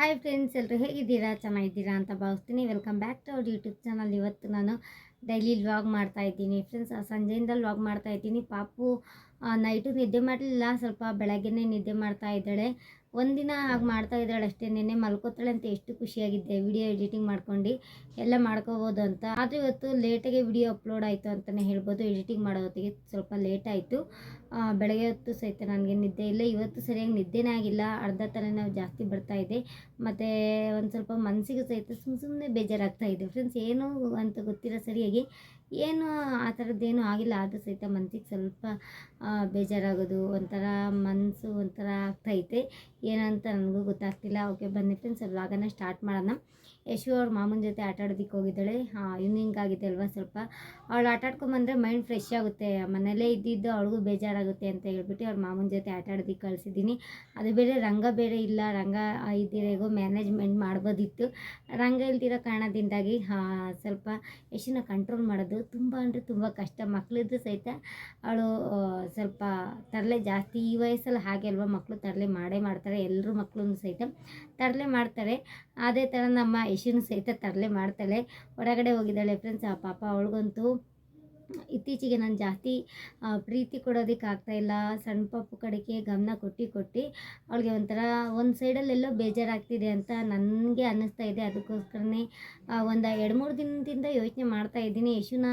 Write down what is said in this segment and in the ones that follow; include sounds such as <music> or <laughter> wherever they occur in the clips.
Hi friends ಎಲ್ಲರೂ ಹೇಗಿದ್ದೀರಾ? ಚೆನ್ನಾಗಿದ್ದೀರಾ ಅಂತ ಭಾವಿಸ್ತೀನಿ. ವೆಲ್ಕಮ್ ಬ್ಯಾಕ್ ಟು ಅವ್ರ ಯೂಟ್ಯೂಬ್ ಚಾನಲ್ ಇವತ್ತು ನಾನು ಡೈಲಿ ವ್ಲಾಗ್ ಮಾಡ್ತಾ ಇದ್ದೀನಿ. ಫ್ರೆಂಡ್ಸ್ ಸಂಜೆಯಿಂದ ವ್ಲಾಗ್ ಮಾಡ್ತಾ ಇದ್ದೀನಿ. ಪಾಪು ನೈಟು ನಿದ್ದೆ ಮಾಡಲಿಲ್ಲ. ಸ್ವಲ್ಪ ಬೆಳಗ್ಗೆನೇ ನಿದ್ದೆ ಮಾಡ್ತಾ ಇದ್ದಾಳೆ. ಒಂದಿನ ಹಾಗೆ ಮಾಡ್ತಾ ಇದ್ದಾಳೆ ಅಷ್ಟೇ. ನೆನೆ ಮಲ್ಕೋತಾಳೆ ಅಂತ ಎಷ್ಟು ಖುಷಿಯಾಗಿದ್ದೆ. ವಿಡಿಯೋ ಎಡಿಟಿಂಗ್ ಮಾಡ್ಕೊಂಡು ಎಲ್ಲ ಮಾಡ್ಕೋಬೋದು ಅಂತ. ಆದರೆ ಇವತ್ತು ಲೇಟಾಗೆ ವಿಡಿಯೋ ಅಪ್ಲೋಡ್ ಆಯಿತು ಅಂತಲೇ ಹೇಳ್ಬೋದು. ಎಡಿಟಿಂಗ್ ಮಾಡೋ ಹೊತ್ತಿಗೆ ಸ್ವಲ್ಪ ಲೇಟ್ ಆಯಿತು. ಬೆಳಗ್ಗೆ ಹೊತ್ತು ಸಹಿತ ನನಗೆ ನಿದ್ದೆ ಇಲ್ಲ. ಇವತ್ತು ಸರಿಯಾಗಿ ನಿದ್ದೆನೇ ಆಗಿಲ್ಲ. ಅರ್ಧ ತಲೆನೋವು ಜಾಸ್ತಿ ಬರ್ತಾ ಇದೆ. ಮತ್ತು ಒಂದು ಸ್ವಲ್ಪ ಮನಸ್ಸಿಗೆ ಸಹಿತ ಸುಮ್ಮ ಸುಮ್ಮನೆ ಬೇಜಾರಾಗ್ತಾ ಇದೆ. ಫ್ರೆಂಡ್ಸ್ ಏನು ಅಂತ ಗೊತ್ತಿಲ್ಲ ಸರಿಯಾಗಿ. ಏನು ಆ ಥರದ್ದೇನು ಆಗಿಲ್ಲ. ಆದರೂ ಸಹಿತ ಮನಸ್ಸಿಗೆ ಸ್ವಲ್ಪ ಬೇಜಾರಾಗೋದು, ಒಂಥರ ಮನಸ್ಸು ಒಂಥರ ಆಗ್ತೈತೆ ಏನಂತ ನನಗೂ ಗೊತ್ತಾಗ್ತಿಲ್ಲ. ಓಕೆ ಬನ್ನಿ ಫ್ರೆಂಡ್ಸ್ ವ್ಲಾಗನ್ನು ಸ್ಟಾರ್ಟ್ ಮಾಡೋಣ. ಯಶು ಅವ್ರ ಮಾಮನ ಜೊತೆ ಆಟ ಆಡೋದಕ್ಕೆ ಹೋಗಿದ್ದಾಳೆ. ಇವ್ನಿಂಗ್ ಆಗಿದೆ ಅಲ್ವಾ ಸ್ವಲ್ಪ. ಅವಳು ಆಟ ಆಡ್ಕೊಂಬಂದ್ರೆ ಮೈಂಡ್ ಫ್ರೆಶ್ ಆಗುತ್ತೆ. ಮನೇಲೇ ಇದ್ದಿದ್ದು ಅವಳಿಗೂ ಬೇಜಾರಾಗುತ್ತೆ ಅಂತ ಹೇಳ್ಬಿಟ್ಟು ಅವ್ರ ಮಾಮನ ಜೊತೆ ಆಟ ಆಡೋದಕ್ಕೆ ಕಳಿಸಿದ್ದೀನಿ. ಅದು ಬೇರೆ ರಂಗ ಬೇರೆ ಇಲ್ಲ. ರಂಗ ಇದ್ದಿರೋ ಮ್ಯಾನೇಜ್ಮೆಂಟ್ ಮಾಡ್ಬೋದಿತ್ತು. ರಂಗ ಇಲ್ದಿರೋ ಕಾರಣದಿಂದಾಗಿ ಸ್ವಲ್ಪ ಯಶುನ ಕಂಟ್ರೋಲ್ ಮಾಡೋದು ತುಂಬ ಅಂದರೆ ತುಂಬ ಕಷ್ಟ. ಮಕ್ಕಳಿದ್ದು ಸಹಿತ ಅವಳು ಸ್ವಲ್ಪ ತರಲೆ ಜಾಸ್ತಿ ಈ ವಯಸ್ಸಲ್ಲಿ ಹಾಗೆ ಅಲ್ವಾ ಮಕ್ಕಳು ತರಲೆ ಮಾಡೇ ಮಾಡ್ತಾರೆ. ಎಲ್ಲರೂ ಮಕ್ಕಳು ಸಹಿತ ತರಲೆ ಮಾಡ್ತಾರೆ. ಅದೇ ಥರ ನಮ್ಮ ಯಶನು ಸಹಿತ ತರಲೆ ಮಾಡ್ತಾಳೆ. ಹೊರಗಡೆ ಹೋಗಿದ್ದಾಳೆ ಫ್ರೆಂಡ್ಸ್ ಆ ಪಾಪ ಅವಳಿಗಂತೂ ಇತ್ತೀಚೆಗೆ ನಾನು ಜಾಸ್ತಿ ಪ್ರೀತಿ ಕೊಡೋದಕ್ಕೆ ಆಗ್ತಾಯಿಲ್ಲ ಸಣ್ಣ ಪಾಪು ಕಡೆಗೆ ಗಮನ ಕೊಟ್ಟು ಕೊಟ್ಟು ಅವಳಿಗೆ ಒಂಥರ ಒಂದು ಸೈಡಲ್ಲೆಲ್ಲೋ ಬೇಜಾರಾಗ್ತಿದೆ ಅಂತ ನನಗೆ ಅನ್ನಿಸ್ತಾ ಇದೆ. ಅದಕ್ಕೋಸ್ಕರನೇ ಒಂದು ಎರಡು ಮೂರು ದಿನದಿಂದ ಯೋಚನೆ ಮಾಡ್ತಾ ಇದ್ದೀನಿ. ಯಶುನ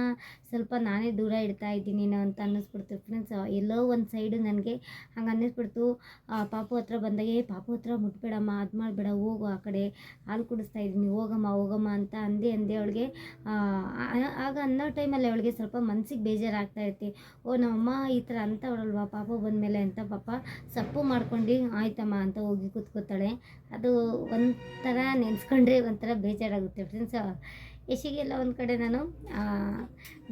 ಸ್ವಲ್ಪ ನಾನೇ ದೂರ ಇಡ್ತಾ ಇದ್ದೀನೇನೋ ಅಂತ ಅನ್ನಿಸ್ಬಿಡ್ತು ಫ್ರೆಂಡ್ಸ್ ಎಲ್ಲೋ ಒಂದು ಸೈಡು ನನಗೆ ಹಂಗೆ ಅನ್ನಿಸ್ಬಿಡ್ತು. ಪಾಪು ಹತ್ರ ಬಂದಾಗ "ಏ, ಪಾಪು ಹತ್ರ ಮುಟ್ಬೇಡಮ್ಮ ಅದು ಮಾಡಬೇಡ ಹೋಗು ಆ ಕಡೆ. ಹಾಲು ಕುಡಿಸ್ತಾ ಇದ್ದೀನಿ ಹೋಗಮ್ಮ ಹೋಗಮ್ಮ ಅಂತ ಅಂದೆ ಅಂದೆ ಅವಳಿಗೆ ಆಗ ಅನ್ನೋ ಟೈಮಲ್ಲಿ ಅವಳಿಗೆ ಸ್ವಲ್ಪ ಮನಸ್ಸಿಗೆ ಬೇಜಾರಾಗ್ತಾ ಇರ್ತಿ ಓ ನಮ್ಮಮ್ಮ ಈ ಥರ ಅಂತವಳಲ್ವಾ ಪಾಪ ಬಂದಮೇಲೆ ಅಂತ ಪಾಪ ಸಪ್ಪು ಮಾಡ್ಕೊಂಡು ಆಯ್ತಮ್ಮ ಅಂತ ಹೋಗಿ ಕೂತ್ಕೋತಾಳೆ. ಅದು ಒಂಥರ ನೆನೆಸ್ಕೊಂಡ್ರೆ ಒಂಥರ ಬೇಜಾರಾಗುತ್ತೆ ಫ್ರೆಂಡ್ಸ್ ಯಶಿಗೆಲ್ಲ ಒಂದು ಕಡೆ ನಾನು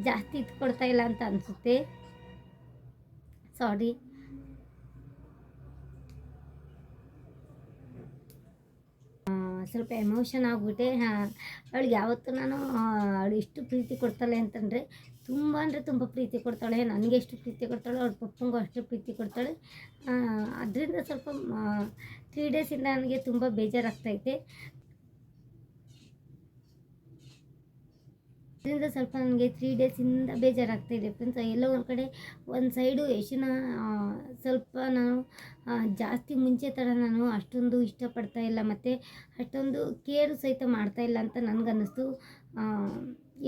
ಜಾಸ್ತಿ ಇದು ಕೊಡ್ತಾ ಇಲ್ಲ ಅಂತ ಅನಿಸುತ್ತೆ. ಸಾರಿ ಸ್ವಲ್ಪ ಎಮೋಷನ್ ಆಗಿಬಿಟ್ಟೆ. ಅವಳಿಗೆ ಯಾವತ್ತೂ ನಾನು ಅವಳು ಎಷ್ಟು ಪ್ರೀತಿ ಕೊಡ್ತಾಳೆ ಅಂತಂದರೆ ತುಂಬ ಅಂದರೆ ತುಂಬ ಪ್ರೀತಿ ಕೊಡ್ತಾಳೆ. ನನಗೆ ಎಷ್ಟು ಪ್ರೀತಿ ಕೊಡ್ತಾಳೆ, ಅವ್ಳ ಪಪ್ಪಂಗೂ ಅಷ್ಟು ಪ್ರೀತಿ ಕೊಡ್ತಾಳೆ. ಅದರಿಂದ ಸ್ವಲ್ಪ ತ್ರೀ ಡೇಸಿಂದ ನನಗೆ ತುಂಬ ಬೇಜಾರಾಗ್ತೈತೆ ಇದರಿಂದ ಸ್ವಲ್ಪ ನನಗೆ ತ್ರೀ ಡೇಸಿಂದ ಬೇಜಾರಾಗ್ತಾ ಇದೆ ಫ್ರೆಂಡ್ಸ್ ಎಲ್ಲೋ ಒಂದು ಕಡೆ ಒಂದು ಸೈಡು ಯಶನ ಸ್ವಲ್ಪ ನಾನು ಜಾಸ್ತಿ ಮುಂಚೆ ಥರ ನಾನು ಅಷ್ಟೊಂದು ಇಷ್ಟಪಡ್ತಾ ಇಲ್ಲ. ಮತ್ತು ಅಷ್ಟೊಂದು ಕೇರು ಸಹಿತ ಮಾಡ್ತಾ ಇಲ್ಲ ಅಂತ ನನಗನ್ನಿಸ್ತು.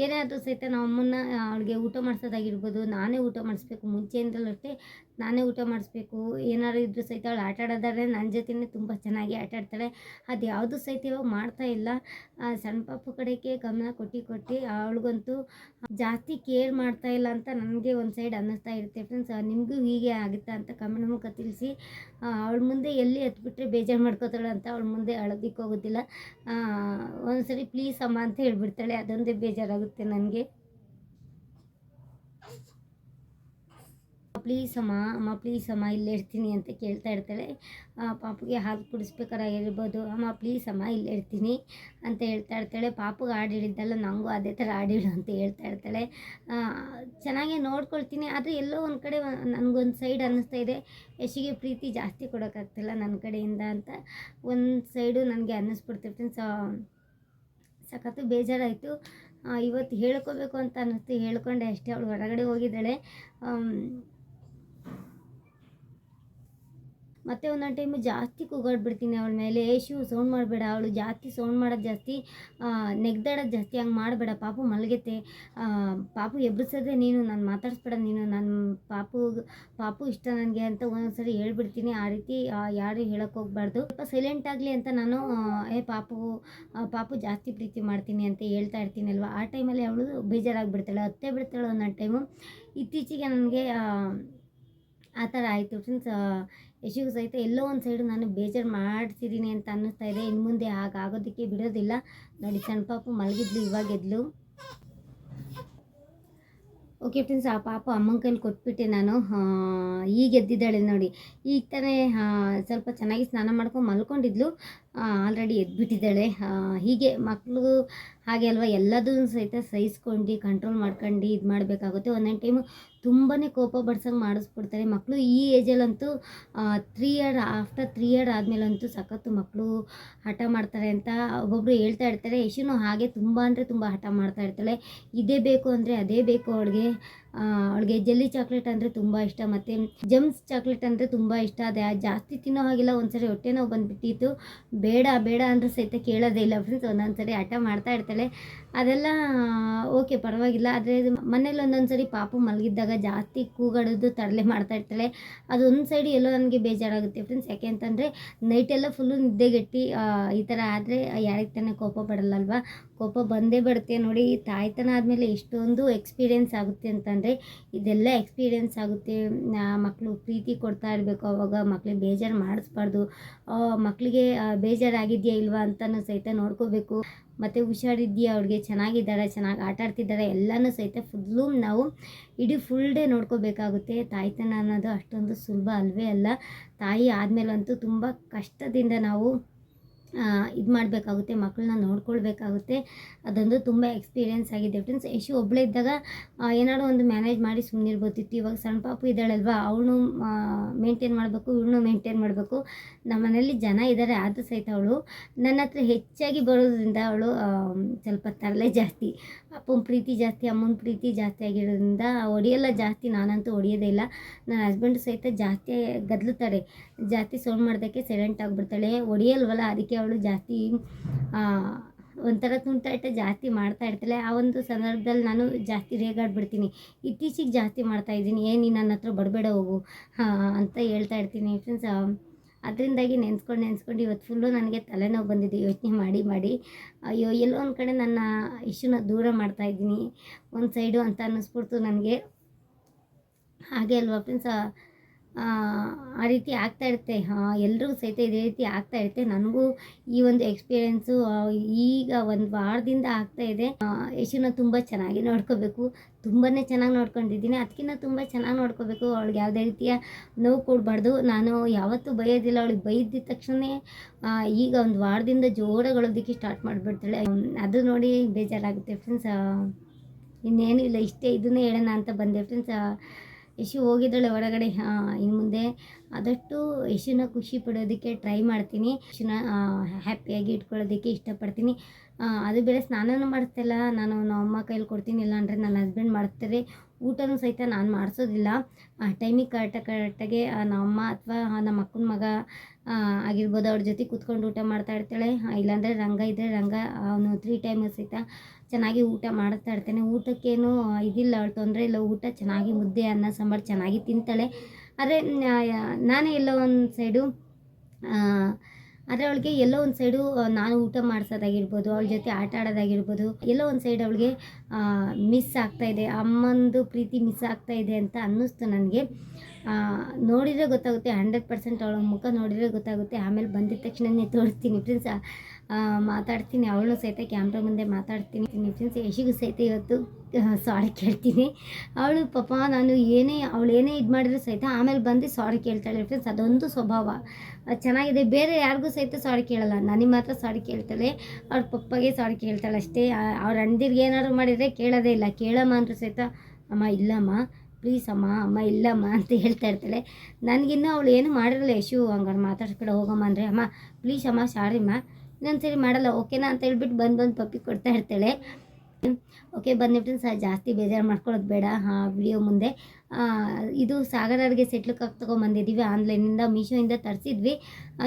ಏನೇ ಆದರೂ ಸಹಿತ ನಾವು ಅಮ್ಮನ್ನ ಅವಳಿಗೆ ಊಟ ಮಾಡಿಸೋದಾಗಿರ್ಬೋದು, ನಾನೇ ಊಟ ಮಾಡಿಸ್ಬೇಕು, ಮುಂಚೆಯಿಂದಲೂ ಅಷ್ಟೇ ನಾನೇ ಊಟ ಮಾಡಿಸ್ಬೇಕು, ಏನಾದ್ರು ಇದ್ರೂ ಸಹಿತ ಅವಳು ಆಟ ಆಡೋದಾದ್ರೆ ನನ್ನ ಜೊತೆನೇ ತುಂಬ ಚೆನ್ನಾಗಿ ಆಟ ಆಡ್ತಾಳೆ. ಅದು ಯಾವುದು ಸಹಿತ ಇವಾಗ ಮಾಡ್ತಾ ಇಲ್ಲ. ಸಣ್ಣ ಪಾಪು ಕಡೆಗೆ ಗಮನ ಕೊಟ್ಟು ಕೊಟ್ಟು ಅವಳಿಗಂತೂ ಜಾಸ್ತಿ ಕೇರ್ ಮಾಡ್ತಾ ಇಲ್ಲ ಅಂತ ನನಗೆ ಒಂದು ಸೈಡ್ ಅನ್ನಿಸ್ತಾ ಇರುತ್ತೆ ಫ್ರೆಂಡ್ಸ್ ನಿಮಗೂ ಹೀಗೆ ಆಗುತ್ತಾ ಅಂತ ಕಮೆಂಟ್ ಮೂಲಕ ತಿಳಿಸಿ. ಅವಳ ಮುಂದೆ ಎಲ್ಲಿ ಹತ್ಬಿಟ್ರೆ ಬೇಜಾರು ಮಾಡ್ಕೋತಾಳೆ ಅಂತ ಅವಳ ಮುಂದೆ ಅಳೋದಕ್ಕೆ ಹೋಗೋದಿಲ್ಲ. ಒಂದ್ಸರಿ ಪ್ಲೀಸ್ ಅಮ್ಮ ಅಂತ ಹೇಳ್ಬಿಡ್ತಾಳೆ. ಅದೊಂದೇ ಬೇಜಾರಾಗುತ್ತೆ ನನಗೆ. ಪ್ಲೀಸ್ ಅಮ್ಮ ಅಮ್ಮ ಪ್ಲೀಸ್ ಅಮ್ಮ ಇಲ್ಲೇ ಇರ್ತೀನಿ ಅಂತ ಕೇಳ್ತಾ ಇರ್ತಾಳೆ. ಪಾಪಿಗೆ ಹಾಲು ಕುಡಿಸ್ಬೇಕಾರಾಗಿರ್ಬೋದು ಅಮ್ಮ ಪ್ಲೀಸ್ ಅಮ್ಮ ಇಲ್ಲೇ ಇರ್ತೀನಿ ಅಂತ ಹೇಳ್ತಾ ಇರ್ತಾಳೆ. ಪಾಪುಗೆ ಆಡಿಡಿದ್ದಲ್ಲ ನನಗೂ ಅದೇ ಥರ ಹಾಡಿಡು ಅಂತ ಹೇಳ್ತಾ ಇರ್ತಾಳೆ. ಚೆನ್ನಾಗೇ ನೋಡ್ಕೊಳ್ತೀನಿ. ಆದರೆ ಎಲ್ಲೋ ಒಂದು ಕಡೆ ನನಗೊಂದು ಸೈಡ್ ಅನ್ನಿಸ್ತಾ ಇದೆ. ಯಶಿಗೆ ಪ್ರೀತಿ ಜಾಸ್ತಿ ಕೊಡೋಕ್ಕಾಗ್ತಿಲ್ಲ ನನ್ನ ಕಡೆಯಿಂದ ಅಂತ. ಒಂದು ಸೈಡು ನನಗೆ ಅನ್ನಿಸ್ಬಿಡ್ತಿರ್ತೀನಿ. ಸೊ, ಸಖತ್ತು ಬೇಜಾರಾಯಿತು. ಇವತ್ತು ಹೇಳ್ಕೋಬೇಕು ಅಂತ ಅನ್ನಿಸ್ತು. ಹೇಳ್ಕೊಂಡೆ ಅಷ್ಟೇ. ಅವಳು ಹೊರಗಡೆ ಹೋಗಿದ್ದಾಳೆ. ಮತ್ತೆ ಒಂದೊಂದು ಟೈಮು ಜಾಸ್ತಿ ಕೂಗಾಡ್ಬಿಡ್ತೀನಿ ಅವಳ ಮೇಲೆ ಏಶು ಸೌಂಡ್ ಮಾಡಬೇಡ ಅವಳು ಜಾಸ್ತಿ ಸೌಂಡ್ ಮಾಡೋದು ಜಾಸ್ತಿ ನೆಗ್ದಾಡೋದು ಜಾಸ್ತಿ ಹಂಗೆ ಮಾಡಬೇಡ ಪಾಪು ಮಲಗೈತೆ ಆ, ಪಾಪು ಎಬ್ಬಿಸೋದೆ ನೀನು ನಾನು ಮಾತಾಡಿಸ್ಬೇಡ ನೀನು ನನ್ನ ಪಾಪು ಪಾಪು ಇಷ್ಟ ನನಗೆ ಅಂತ ಒಂದೊಂದ್ಸರಿ ಹೇಳ್ಬಿಡ್ತೀನಿ. ಆ ರೀತಿ ಯಾರು ಹೇಳೋಕೆ ಹೋಗ್ಬಾರ್ದು. ಸ್ವಲ್ಪ ಸೈಲೆಂಟ್ ಆಗಲಿ ಅಂತ ನಾನು ಏ ಪಾಪು ಪಾಪು ಜಾಸ್ತಿ ಪ್ರೀತಿ ಮಾಡ್ತೀನಿ ಅಂತ ಹೇಳ್ತಾ ಇರ್ತೀನಿ ಅಲ್ವಾ ಆ ಟೈಮಲ್ಲಿ ಅವಳು ಬೇಜಾರಾಗಿಬಿಡ್ತಾಳೆ ಅತ್ತೆ ಬಿಡ್ತಾಳೆ ಒಂದೊಂದು ಟೈಮು ಇತ್ತೀಚೆಗೆ ನನಗೆ ಆ ಥರ ಆಯಿತು. ಫ್ರೆಂಡ್ಸ್ ಯಶಿಗೂ ಸಹಿತ ಎಲ್ಲೋ ಒಂದು ಸೈಡು ನಾನು ಬೇಜಾರು ಮಾಡ್ತಿದ್ದೀನಿ ಅಂತ ಅನ್ನಿಸ್ತಾ ಇದೆ. ಇನ್ನು ಮುಂದೆ ಹಾಗಾಗೋದಕ್ಕೆ ಬಿಡೋದಿಲ್ಲ. ನೋಡಿ, ಸಣ್ಣ ಪಾಪು ಮಲಗಿದ್ಲು, ಇವಾಗ ಎದ್ಲು. ಓಕೆ ಫ್ರೆಂಡ್ಸ್ ಆ ಪಾಪ ಅಮ್ಮನ ಕೈಲಿ ಕೊಟ್ಬಿಟ್ಟೆ ನಾನು. ಈಗ ಎದ್ದಿದ್ದಾಳೆ ನೋಡಿ. ಈಗ ತಾನೇ ಸ್ವಲ್ಪ ಚೆನ್ನಾಗಿ ಸ್ನಾನ ಮಾಡ್ಕೊಂಡು ಮಲ್ಕೊಂಡಿದ್ಲು. ಆಲ್ರೆಡಿ ಎದ್ಬಿಟ್ಟಿದ್ದಾಳೆ. ಹೀಗೆ ಮಕ್ಕಳು ಹಾಗೆ ಅಲ್ವಾ, ಎಲ್ಲದನ್ನು ಸಹಿತ ಸಹಿಸ್ಕೊಂಡು ಕಂಟ್ರೋಲ್ ಮಾಡ್ಕೊಂಡು ಇದು ಮಾಡಬೇಕಾಗುತ್ತೆ. ಒಂದೊಂದು ಟೈಮು ತುಂಬಾ ಕೋಪ ಬಡ್ಸಂಗೆ ಮಾಡಿಸ್ಬಿಡ್ತಾರೆ ಮಕ್ಕಳು ಈ ಏಜಲ್ಲಂತೂ three year after three year ಆದಮೇಲಂತೂ ಸಖತ್ತು ಮಕ್ಕಳು ಹಠ ಮಾಡ್ತಾರೆ ಅಂತ ಒಬ್ಬೊಬ್ಬರು ಹೇಳ್ತಾ ಇರ್ತಾರೆ. ಯಶುನು ಹಾಗೆ ತುಂಬ ಅಂದರೆ ತುಂಬ ಹಠ ಮಾಡ್ತಾ ಇರ್ತಾಳೆ. ಇದೇ ಬೇಕು ಅಂದರೆ ಅದೇ ಬೇಕು ಅವಳಿಗೆ. ಅವಳಿಗೆ ಜೆಲ್ಲಿ ಚಾಕ್ಲೇಟ್ ಅಂದರೆ ತುಂಬ ಇಷ್ಟ. ಮತ್ತು ಜಮ್ಸ್ ಚಾಕ್ಲೇಟ್ ಅಂದರೆ ತುಂಬ ಇಷ್ಟ. ಅದೇ ಜಾಸ್ತಿ ತಿನ್ನೋ ಹಾಗಿಲ್ಲ. ಒಂದ್ಸರಿ ಹೊಟ್ಟೆ ನೋವು ಬಂದುಬಿಟ್ಟಿತ್ತು. ಬೇಡ ಬೇಡ ಅಂದರೆ ಸಹಿತ ಕೇಳೋದೇ ಇಲ್ಲ ಫ್ರೆಂಡ್ಸ್ ಒಂದೊಂದು ಸರಿ ಹಠ ಮಾಡ್ತಾ ಇರ್ತಾಳೆ. ಅದೆಲ್ಲ, ಓಕೆ, ಪರವಾಗಿಲ್ಲ. ಆದರೆ ಮನೇಲಿ ಒಂದೊಂದು ಸರಿ ಪಾಪು ಮಲಗಿದ್ದಾಗ ಜಾಸ್ತಿ ಕೂಗಾಡೋದು ತರಲೆ ಮಾಡ್ತಾ ಇರ್ತಾಳೆ. ಅದೊಂದು ಸೈಡ್ ಎಲ್ಲೋ ನನಗೆ ಬೇಜಾರಾಗುತ್ತೆ ಫ್ರೆಂಡ್ಸ್ ಯಾಕೆ ಅಂತಂದರೆ ನೈಟೆಲ್ಲ ಫುಲ್ಲು ನಿದ್ದೆಗೆಟ್ಟಿ ಈ ಥರ ಆದರೆ ಯಾರಿಗೆ ತಾನೇ ಕೋಪ ಪಡಲ್ಲಲ್ವಾ ಕೋಪ ಬಂದೇ ಬರುತ್ತೆ ನೋಡಿ ತಾಯ್ತನ ಆದಮೇಲೆ ಎಷ್ಟೊಂದು ಎಕ್ಸ್ಪೀರಿಯೆನ್ಸ್ ಆಗುತ್ತೆ ಅಂತಂದರೆ, ಇದೆಲ್ಲ ಎಕ್ಸ್ಪೀರಿಯೆನ್ಸ್ ಆಗುತ್ತೆ. ಮಕ್ಕಳು ಪ್ರೀತಿ ಕೊಡ್ತಾ ಇರಬೇಕು ಅವಾಗ ಮಕ್ಳಿಗೆ ಬೇಜಾರು ಮಾಡಿಸ್ಬಾರ್ದು. ಮಕ್ಕಳಿಗೆ ಬೇಜಾರಾಗಿದೆಯಾ ಇಲ್ವಾ ಅಂತಲೂ ಸಹಿತ ನೋಡ್ಕೋಬೇಕು. ಮತ್ತು ಹುಷಾರಿದೆಯಾ ಅವ್ರಿಗೆ ಚೆನ್ನಾಗಿದ್ದಾರೆ ಚೆನ್ನಾಗಿ ಆಟ ಆಡ್ತಿದ್ದಾರೆ ಎಲ್ಲನೂ ಸಹಿತ ಫುಲ್ಲು ನಾವು ಇಡೀ ಫುಲ್ ಡೇ ನೋಡ್ಕೋಬೇಕಾಗುತ್ತೆ. ತಾಯ್ತನ ಅನ್ನೋದು ಅಷ್ಟೊಂದು ಸುಲಭ ಅಲ್ವೇ ಅಲ್ಲ. ತಾಯಿ ಆದಮೇಲಂತೂ ತುಂಬ ಕಷ್ಟದಿಂದ ನಾವು ಇದು ಮಾಡಬೇಕಾಗುತ್ತೆ ಮಕ್ಕಳನ್ನ ನೋಡ್ಕೊಳ್ಬೇಕಾಗುತ್ತೆ. ಅದೊಂದು ತುಂಬ ಎಕ್ಸ್ಪೀರಿಯೆನ್ಸ್ ಆಗಿದೆ. ಫ್ರೆಂಡ್ಸ್ ಯಶು ಒಬ್ಬಳೇ ಇದ್ದಾಗ ಏನಾದರೂ ಒಂದು ಮ್ಯಾನೇಜ್ ಮಾಡಿ ಸುಮ್ಮನೆ ಇರ್ಬೋದಿತ್ತು ಇವಾಗ ಸಣ್ಣ ಪಾಪು ಇದ್ದಾಳಲ್ವಾ ಅವಳು ಮೇಂಟೈನ್ ಮಾಡಬೇಕು, ಇವಳನ್ನು ಮೇಂಟೈನ್ ಮಾಡಬೇಕು. ನಮ್ಮ ಮನೆಯಲ್ಲಿ ಜನ ಇದ್ದಾರೆ ಆದರೂ ಸಹಿತ ಅವಳು. ನನ್ನ ಹತ್ರ ಹೆಚ್ಚಾಗಿ ಬರೋದ್ರಿಂದ ಅವಳು ಸ್ವಲ್ಪ ತರಲೆ ಜಾಸ್ತಿ. ಅಪ್ಪನ ಪ್ರೀತಿ ಜಾಸ್ತಿ, ಅಮ್ಮನ ಪ್ರೀತಿ ಜಾಸ್ತಿ ಆಗಿರೋದ್ರಿಂದ ಹೊಡಿಯಲ್ಲ ಜಾಸ್ತಿ, ನಾನಂತೂ ಹೊಡಿಯೋದೇ ಇಲ್ಲ. ನನ್ನ ಹಸ್ಬೆಂಡ್ ಸಹಿತ ಜಾಸ್ತಿ ಗದ್ಲುತ್ತಾರೆ ಜಾಸ್ತಿ ಸೌಂಡ್ ಮಾಡೋದಕ್ಕೆ ಸೈಲೆಂಟ್ ಆಗಿಬಿಡ್ತಾಳೆ. ಹೊಡಿಯಲ್ವಲ್ಲ, ಅದಕ್ಕೆ ಅವಳು ಜಾಸ್ತಿ ಒಂಥರ ತುಂಟಾಟ ಜಾಸ್ತಿ ಮಾಡ್ತಾ ಇರ್ತಾಳೆ. ಆ ಒಂದು ಸಂದರ್ಭದಲ್ಲಿ ನಾನು ಜಾಸ್ತಿ ರೇಗಾಡ್ಬಿಡ್ತೀನಿ. ಇತ್ತೀಚೆಗೆ ಜಾಸ್ತಿ ಮಾಡ್ತಾ ಇದ್ದೀನಿ. ಏನು ನೀನು ನನ್ನ ಹತ್ರ ಬಡಬೇಡ ಹೋಗು ಅಂತ ಹೇಳ್ತಾ ಇರ್ತೀನಿ. ಫ್ರೆಂಡ್ಸ್ ಅದರಿಂದಾಗಿ ನೆನ್ಸ್ಕೊಂಡು ನೆನೆಸ್ಕೊಂಡು ಇವತ್ತು ಫುಲ್ಲು ನನಗೆ ತಲೆನೋವು ಬಂದಿದೆ. ಯೋಚನೆ ಮಾಡಿ ಮಾಡಿ. ಅಯ್ಯೋ, ಎಲ್ಲೋ ಒಂದು ಕಡೆ ನನ್ನ ಇಶ್ಯೂನ ದೂರ ಮಾಡ್ತಾಯಿದ್ದೀನಿ ಒಂದು ಸೈಡು ಅಂತ ಅನ್ನಿಸ್ಬಿಡ್ತು ನನಗೆ. ಹಾಗೆ ಅಲ್ವಾ ಫ್ರೆಂಡ್ಸ್ ಆ ರೀತಿ ಆಗ್ತಾ ಇರುತ್ತೆ. ಎಲ್ರಿಗೂ ಸಹಿತ ಇದೇ ರೀತಿ ಆಗ್ತಾ ಇರುತ್ತೆ. ನನಗೂ ಈ ಒಂದು ಎಕ್ಸ್ಪೀರಿಯೆನ್ಸು ಈಗ ಒಂದು ವಾರದಿಂದ ಆಗ್ತಾ ಇದೆ. ಯಶುನ ತುಂಬ ಚೆನ್ನಾಗಿ ನೋಡ್ಕೋಬೇಕು. ತುಂಬಾ ಚೆನ್ನಾಗಿ ನೋಡ್ಕೊಂಡಿದ್ದೀನಿ. ಅದಕ್ಕಿಂತ ತುಂಬ ಚೆನ್ನಾಗಿ ನೋಡ್ಕೋಬೇಕು. ಅವಳಿಗೆ ಯಾವುದೇ ರೀತಿಯ ನೋವು ಕೊಡಬಾರ್ದು. ನಾನು ಯಾವತ್ತೂ ಬೈಯೋದಿಲ್ಲ. ಅವಳಿಗೆ ಬೈದಿದ್ದ ತಕ್ಷಣ ಈಗ ಒಂದು ವಾರದಿಂದ ಜೋರಾಗೊಳೋದಕ್ಕೆ ಸ್ಟಾರ್ಟ್ ಮಾಡಿಬಿಡ್ತಾಳೆ. ಅದು ನೋಡಿ ಬೇಜಾರಾಗುತ್ತೆ. ಫ್ರೆಂಡ್ಸ್ ಇನ್ನೇನು ಇಲ್ಲ. ಇಷ್ಟೇ ಇದನ್ನೇ ಹೇಳೋಣ ಅಂತ ಬಂದೆ. ಫ್ರೆಂಡ್ಸ್ ಯಶು ಹೋಗಿದ್ದಾಳೆ ಹೊರಗಡೆ ಇನ್ನು ಮುಂದೆ ಆದಷ್ಟು ಯಶುನ ಖುಷಿ ಪಡೋದಕ್ಕೆ ಟ್ರೈ ಮಾಡ್ತೀನಿ. ಯಶುನ ಹ್ಯಾಪಿಯಾಗಿ ಇಟ್ಕೊಳ್ಳೋದಕ್ಕೆ ಇಷ್ಟಪಡ್ತೀನಿ. ಅದು ಬೇರೆ ಸ್ನಾನನೂ ಮಾಡಿಸ್ತಿಲ್ಲ. ನಾನು ನಮ್ಮ ಅಮ್ಮ ಕೈಲಿ ಕೊಡ್ತೀನಿ. ಇಲ್ಲ ಅಂದರೆ ನನ್ನ ಹಸ್ಬೆಂಡ್ ಮಾಡ್ತಾರೆ. ಊಟನೂ ಸಹಿತ ನಾನು ಮಾಡಿಸೋದಿಲ್ಲ. ಟೈಮಿಗೆ ಕರೆಕ್ಟಾಗಿ ಕರೆಕ್ಟಾಗಿ ನಮ್ಮ ಅಮ್ಮ ಅಥವಾ ನಮ್ಮ ಅಕ್ಕನ ಮಗ ಆಗಿರ್ಬೋದು, ಅವ್ರ ಜೊತೆ ಕೂತ್ಕೊಂಡು ಊಟ ಮಾಡ್ತಾ ಇರ್ತಾಳೆ. ಇಲ್ಲಾಂದರೆ ರಂಗ ಇದ್ದರೆ ರಂಗ. ಅವನು ತ್ರೀ ಟೈಮ್ ಸಹಿತ ಚೆನ್ನಾಗಿ ಊಟ ಮಾಡಿಸ್ತಾ ಇರ್ತೇನೆ. ಊಟಕ್ಕೇನು ಇದಿಲ್ಲ ಅವಳು ತೊಂದರೆ ಇಲ್ಲ. ಊಟ ಚೆನ್ನಾಗಿ ಮುದ್ದೆ, ಅನ್ನ, ಸಾಂಬಾರು ಚೆನ್ನಾಗಿ ತಿಂತಾಳೆ. ಆದರೆ ನಾನೇ ಎಲ್ಲೋ ಒಂದು ಸೈಡು ಆದರೆ ಅವಳಿಗೆ ಎಲ್ಲೋ ಒಂದು ಸೈಡು ನಾನು ಊಟ ಮಾಡಿಸೋದಾಗಿರ್ಬೋದು, ಅವಳ ಜೊತೆ ಆಟ ಆಡೋದಾಗಿರ್ಬೋದು, ಎಲ್ಲೋ ಒಂದು ಸೈಡ್ ಅವಳಿಗೆ ಮಿಸ್ ಆಗ್ತಾ ಇದೆ, ಅಮ್ಮಂದು ಪ್ರೀತಿ ಮಿಸ್ ಆಗ್ತಾ ಇದೆ ಅಂತ ಅನ್ನಿಸ್ತು ನನಗೆ. ನೋಡಿದರೆ ಗೊತ್ತಾಗುತ್ತೆ ಹಂಡ್ರೆಡ್ ಪರ್ಸೆಂಟ್ ಅವಳ ಮುಖ ನೋಡಿದರೆ ಗೊತ್ತಾಗುತ್ತೆ, ಆಮೇಲೆ ಬಂದಿದ್ದ ತಕ್ಷಣನೇ ತೋರಿಸ್ತೀನಿ ಫ್ರೆಂಡ್ಸ್. ಮಾತಾಡ್ತೀನಿ ಅವಳು ಸಹಿತ ಕ್ಯಾಮ್ರಾ ಮುಂದೆ ಮಾತಾಡ್ತೀನಿ. ಫ್ರೆಂಡ್ಸ್, ಯಶಿಗೂ ಸಹಿತ ಇವತ್ತು ಸಾರಿ ಕೇಳ್ತೀನಿ. ಅವಳು ಪಾಪ, ನಾನು ಏನೇ, ಅವಳು ಏನೇ ಇದು ಮಾಡಿದ್ರು ಸಹಿತ ಆಮೇಲೆ ಬಂದು ಸಾರಿ ಕೇಳ್ತಾಳೆ ಫ್ರೆಂಡ್ಸ್, ಅದೊಂದು ಸ್ವಭಾವ. ಚೆನ್ನಾಗಿದೆ, ಬೇರೆ ಯಾರಿಗೂ ಸಹಿತ ಸಾರಿ ಕೇಳಲ್ಲ, ನನಗೆ ಮಾತ್ರ ಸಾರಿ ಕೇಳ್ತಾಳೆ. ಅವ್ರ ಪಪ್ಪಗೆ ಸಾರಿ ಕೇಳ್ತಾಳೆ ಅಷ್ಟೇ. ಅವ್ರ ಅಣ್ಣದಿರ್ಗೆ ಏನಾದ್ರು ಮಾಡಿದರೆ ಕೇಳೋದೇ ಇಲ್ಲ. ಕೇಳಮ್ಮ ಅಂದರೂ ಸಹಿತ, ಅಮ್ಮ ಇಲ್ಲಮ್ಮ ಪ್ಲೀಸ್ ಅಮ್ಮ ಅಮ್ಮ ಇಲ್ಲಮ್ಮ <laughs> ಅಂತ ಹೇಳ್ತಾ ಇರ್ತಾಳೆ. ನನಗಿನ್ನೂ ಅವಳು ಏನು ಮಾಡಿರಲ್ಲ ಯಶು, ಹಂಗಾರೆ ಮಾತಾಡ್ಸ್ಕೊಂಡು ಹೋಗಮ್ಮ ಅಂದರೆ, ಅಮ್ಮ ಪ್ಲೀಸ್ ಅಮ್ಮ ಸಾರಿ ಅಮ್ಮ. ಇನ್ನೊಂದು ಸರಿ ಮಾಡಲ್ಲ, ಓಕೆನಾ? ಅಂತ ಹೇಳ್ಬಿಟ್ಟು ಬಂದು ಬಂದು ಪಪ್ಪಿ ಕೊಡ್ತಾ ಇರ್ತಾಳೆ. ಓಕೆ, ಬಂದ್ಬಿಟ್ಟು ಸಹ ಜಾಸ್ತಿ ಬೇಜಾರು ಮಾಡ್ಕೊಳ್ಳೋದು ಬೇಡ. ಹಾಂ, ವಿಡಿಯೋ ಮುಂದೆ. ಇದು ಸಾಗರ ಅಡುಗೆ ಸೆಟ್ಲಕ್ಕೆ ತೊಗೊಂಬಂದಿದ್ದೀವಿ. ಆನ್ಲೈನಿಂದ ಮೀಶೋಯಿಂದ ತರಿಸಿದ್ವಿ.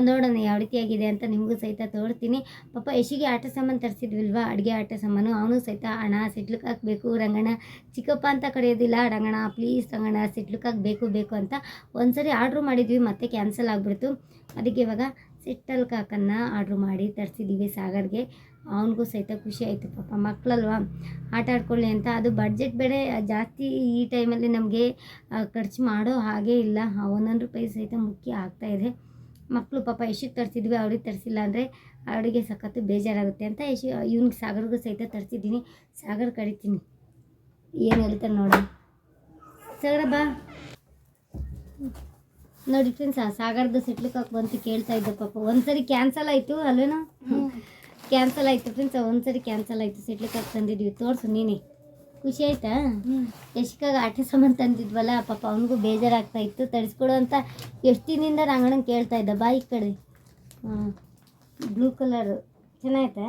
ನೋಡೋಣ ಯಾವ ರೀತಿಯಾಗಿದೆ ಅಂತ ನಿಮಗೂ ಸಹಿತ ತೋರಿಸ್ತೀನಿ. ಪಾಪ ಯಶಿಗೆ ಆಟ ಸಾಮಾನು ತರಿಸಿದ್ವಿಲ್ವಾ? ಅಡುಗೆ, ಆಟ ಸಾಮಾನು. ಅವನು ಸಹಿತ ಹಣ ಸೆಟ್ಲಕ್ಕೆ ಹಾಕಬೇಕು. ರಂಗಣ್ಣ, ಚಿಕ್ಕಪ್ಪ ಅಂತ ಕರೆಯೋದಿಲ್ಲ. ರಂಗಣ ಪ್ಲೀಸ್ ರಂಗಣ್ಣ ಸೆಟ್ಲಕ್ಕೆ ಹಾಕಬೇಕು, ಬೇಕು ಅಂತ ಒಂದ್ಸರಿ ಆರ್ಡ್ರ್ ಮಾಡಿದ್ವಿ. ಮತ್ತೆ ಕ್ಯಾನ್ಸಲ್ ಆಗಿಬಿಡ್ತು. ಅದಕ್ಕೆ ಇವಾಗ ಸೆಟ್ಟಲ್ ಕಾಕನ್ನು ಆರ್ಡ್ರ್ ಮಾಡಿ ತರಿಸಿದ್ದೀವಿ ಸಾಗರ್ಗೆ. ಅವನಿಗೂ ಸಹಿತ ಖುಷಿ ಆಯಿತು ಪಾಪ. ಮಕ್ಕಳಲ್ವಾ? ಆಟ ಆಡ್ಕೊಳ್ಳಿ ಅಂತ. ಅದು ಬಡ್ಜೆಟ್ ಬೇರೆ ಜಾಸ್ತಿ ಈ ಟೈಮಲ್ಲಿ ನಮಗೆ ಖರ್ಚು ಮಾಡೋ ಹಾಗೇ ಇಲ್ಲ. ಒಂದೊಂದು ರೂಪಾಯಿ ಸಹಿತ ಮುಖ್ಯ ಆಗ್ತಾ ಇದೆ. ಮಕ್ಕಳು ಪಾಪ ಎಷ್ಟಕ್ಕೆ ತರಿಸಿದ್ವಿ, ಅವ್ರಿಗೆ ತರಿಸಿಲ್ಲ ಅಂದರೆ ಅವರಿಗೆ ಸಖತ್ತು ಬೇಜಾರಾಗುತ್ತೆ ಅಂತ ಯಶ್, ಇವ್ನಿಗೆ ಸಾಗರ್ಗೂ ಸಹಿತ ತರಿಸಿದ್ದೀನಿ. ಸಾಗರ್ ಕರಿತೀನಿ. ಏನು ಹೇಳ್ತಾರೆ ನೋಡಿ. ಸಾಗರ ಬಾ. ನೋಡಿ ಫ್ರೆಂಡ್ಸ್ ಸಾಗರದ ಸಿಟ್ಲಿಕ್ಕೆ ಬಂತು ಕೇಳ್ತಾ ಇದ್ದ ಪಾಪ. ಒಂದ್ಸರಿ ಕ್ಯಾನ್ಸಲ್ ಆಯಿತು, ಅಲ್ವೇನೋ? ಕ್ಯಾನ್ಸಲ್ ಆಯಿತು ಫ್ರೆಂಡ್ಸ್ ಒಂದ್ಸರಿ ಕ್ಯಾನ್ಸಲ್ ಆಯಿತು. ಕಾಕ್ ತಂದಿದ್ವಿ ತೋರ್ಸು ನೀನೆ. ಖುಷಿ ಆಯ್ತಾ? ಯಶಿಕಾಗ ಆಟ ಸಾಮಾನು ತಂದಿದ್ವಲ್ಲ ಪಾಪ ಅವನಿಗೂ ಬೇಜಾರಾಗ್ತಾ ಇತ್ತು. ತರಿಸ್ಕೊಡು ಅಂತ ಎಷ್ಟು ದಿನದಿಂದ ರಂಗಣಂಗೆ ಕೇಳ್ತಾ ಇದ್ದ ಬಾಯಿ ಈ ಕಡೆ. ಹಾಂ ಬ್ಲೂ ಕಲರು ಚೆನ್ನಾಯ್ತಾ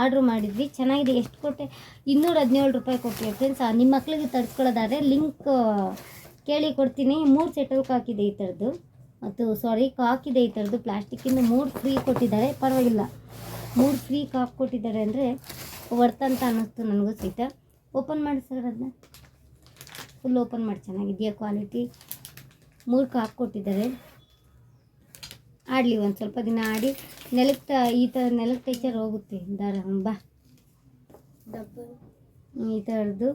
ಆರ್ಡ್ರ್ ಮಾಡಿದ್ವಿ ಚೆನ್ನಾಗಿದೆ. ಎಷ್ಟು ಕೊಟ್ಟೆ? ಇನ್ನೂರ ಹದಿನೇಳು ರೂಪಾಯಿ ಕೊಟ್ಟಿವಿ ಫ್ರೆಂಡ್ಸ್ ನಿಮ್ಮ ಮಕ್ಳಿಗೆ ತರಿಸ್ಕೊಳ್ಳೋದಾದ್ರೆ ಲಿಂಕ್ ಕೇಳಿ ಕೊಡ್ತೀನಿ. ಮೂರು ಸೆಟಲ್ ಹಾಕಿದೆ ಈ ಥರದ್ದು ಮತ್ತು ಸಾರಿ ಹಾಕಿದೆ ಈ ಥರದ್ದು ಪ್ಲಾಸ್ಟಿಕ್ಕಿಂದ ಮೂರು ಫ್ರೀ ಕೊಟ್ಟಿದ್ದಾರೆ. ಪರವಾಗಿಲ್ಲ. ಮೂರು ಫ್ರೀ ಕಾಫ್ ಕೊಟ್ಟಿದ್ದಾರೆ ಅಂದರೆ ವರ್ತ್ ಅಂತ ಅನ್ನಿಸ್ತು ನನಗೂ ಸಹಿತ ಓಪನ್ ಮಾಡಿ ಸರ್ ಅದನ್ನ ಫುಲ್ ಓಪನ್ ಮಾಡಿ ಚೆನ್ನಾಗಿದೆಯಾ ಕ್ವಾಲಿಟಿ ಮೂರು ಕಾಫ್ ಕೊಟ್ಟಿದ್ದಾರೆ. ಆಡಲಿ ಒಂದು ಸ್ವಲ್ಪ ದಿನ ಆಡಿ ನೆಲಕ್ಕೆ ಈ ಥರ ನೆಲಕ್ಕೆ ಟೈಚರ್ ಹೋಗುತ್ತೆ. ದಾರ ಬಾ. ಈ ಥರದ್ದು